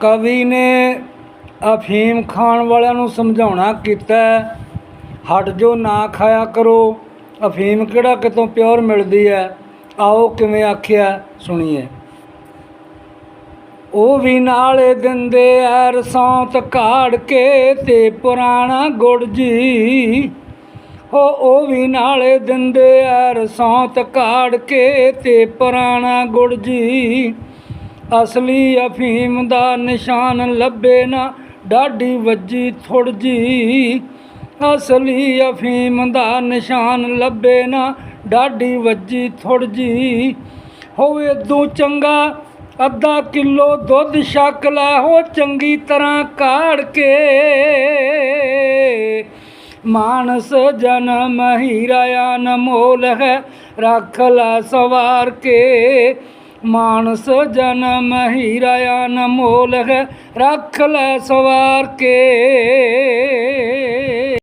ਕਵੀ ਨੇ ਅਫੀਮ ਖਾਣ ਵਾਲਿਆਂ ਨੂੰ ਸਮਝਾਉਣਾ ਕੀਤਾ ਹਟ ਜੋ ਨਾ ਖਾਇਆ ਕਰੋ, ਅਫੀਮ ਕਿਹੜਾ ਕਿਤੋਂ ਪਿਓਰ ਮਿਲਦੀ ਹੈ, ਆਓ ਕਿਵੇਂ ਆਖਿਆ ਸੁਣੀਏ। ਉਹ ਵੀ ਨਾਲੇ ਦਿੰਦੇ ਐ ਰਸੌਂਤ ਕਾੜ ਕੇ ਤੇ ਪੁਰਾਣਾ ਗੁੜ ਜੀ। ਹੋ ਉਹ ਵੀ ਨਾਲੇ ਦਿੰਦੇ ਐ ਰਸੌਂਤ ਕਾੜ ਕੇ ਤੇ ਪੁਰਾਣਾ ਗੁੜ ਜੀ। ਅਸਲੀ ਅਫੀਮ ਦਾ ਨਿਸ਼ਾਨ ਲੱਭੇ ਨਾ, ਡਾਢੀ ਵੱਜੀ ਥੁੜ ਜੀ। ਅਸਲੀ ਅਫੀਮ ਦਾ ਨਿਸ਼ਾਨ ਲੱਭੇ ਨਾ, ਡਾਢੀ ਵੱਜੀ ਥੁੜ ਜੀ। ਹੋਵੇ ਦੂ ਚੰਗਾ, ਅੱਧਾ ਕਿਲੋ ਦੁੱਧ ਛਕ ਲੈ, ਹੋ ਚੰਗੀ ਤਰ੍ਹਾਂ ਕਾੜ ਕੇ। ਮਾਨਸ ਜਨਮ ਹੀਰਾ ਅਨਮੋਲ ਹੈ, ਰੱਖ ਲੈ ਸਵਾਰ ਕੇ। ਮਾਨਸ ਜਨਮ ਹੀਰਾ ਅਨਮੋਲ ਹੈ ਰੱਖ ਲੈ ਸਵਾਰ ਕੇ।